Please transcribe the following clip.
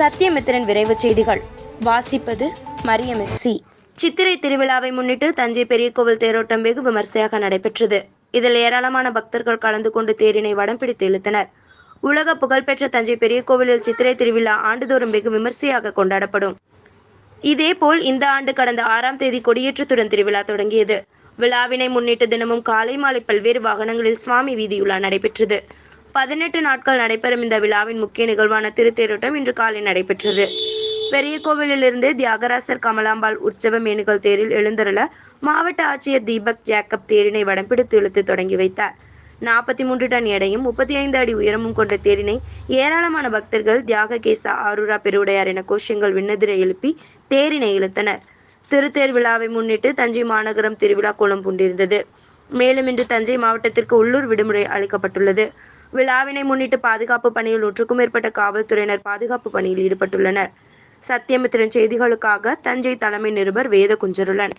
சத்தியமித்திரன் விரைவு செய்திகள். வாசிப்பது மரியமெஸ்ஸி சித்திரை திருவிழாவை முன்னிட்டு தஞ்சை பெரிய கோவில் தேரோட்டம் வெகு விமர்சையாக நடைபெற்றது. இதில் ஏராளமான பக்தர்கள் கலந்து கொண்டு தேரினை வடம் பிடித்து இழுத்தனர். உலக புகழ்பெற்ற தஞ்சை பெரிய கோவிலில் சித்திரை திருவிழா ஆண்டுதோறும் வெகு விமர்சையாக கொண்டாடப்படும். இதேபோல் இந்த ஆண்டு கடந்த ஆறாம் தேதி கொடியேற்றத்துடன் திருவிழா தொடங்கியது. விழாவினை முன்னிட்டு தினமும் காலை மாலை பல்வேறு வாகனங்களில் சுவாமி வீதியுலா நடைபெற்றது. பதினெட்டு நாட்கள் நடைபெறும் இந்த விழாவின் முக்கிய நிகழ்வான திருத்தேரோட்டம் இன்று காலை நடைபெற்றது. பெரிய கோவிலிலிருந்து தியாகராசர் கமலாம்பாள் உற்சவ மேனுகள் தேரில் எழுந்தருள மாவட்ட ஆட்சியர் தீபக் ஜேக்கப் தேரினை வடம்பிடித்து இழுத்து தொடங்கி வைத்தார். நாற்பத்தி மூன்று டன் எடையும் முப்பத்தி ஐந்து அடி உயரமும் கொண்ட தேரினை ஏராளமான பக்தர்கள் தியாககேசா ஆரூரா பெருவுடையார் என கோஷங்கள் விண்ணதிர எழுப்பி தேரினை இழுத்தனர். திருத்தேர் விழாவை முன்னிட்டு தஞ்சை மாநகரம் திருவிழா கோலம் பூண்டிருந்தது. மேலும் இன்று தஞ்சை மாவட்டத்திற்கு உள்ளூர் விடுமுறை அளிக்கப்பட்டுள்ளது. விழாவினை முன்னிட்டு பாதுகாப்பு பணியில் நூற்றுக்கும் மேற்பட்ட காவல்துறையினர் பாதுகாப்பு பணியில் ஈடுபட்டுள்ளனர். சத்தியமித்திரன் செய்திகளுக்காக தஞ்சை தலைமை நிருபர் வேத குஞ்சருளன்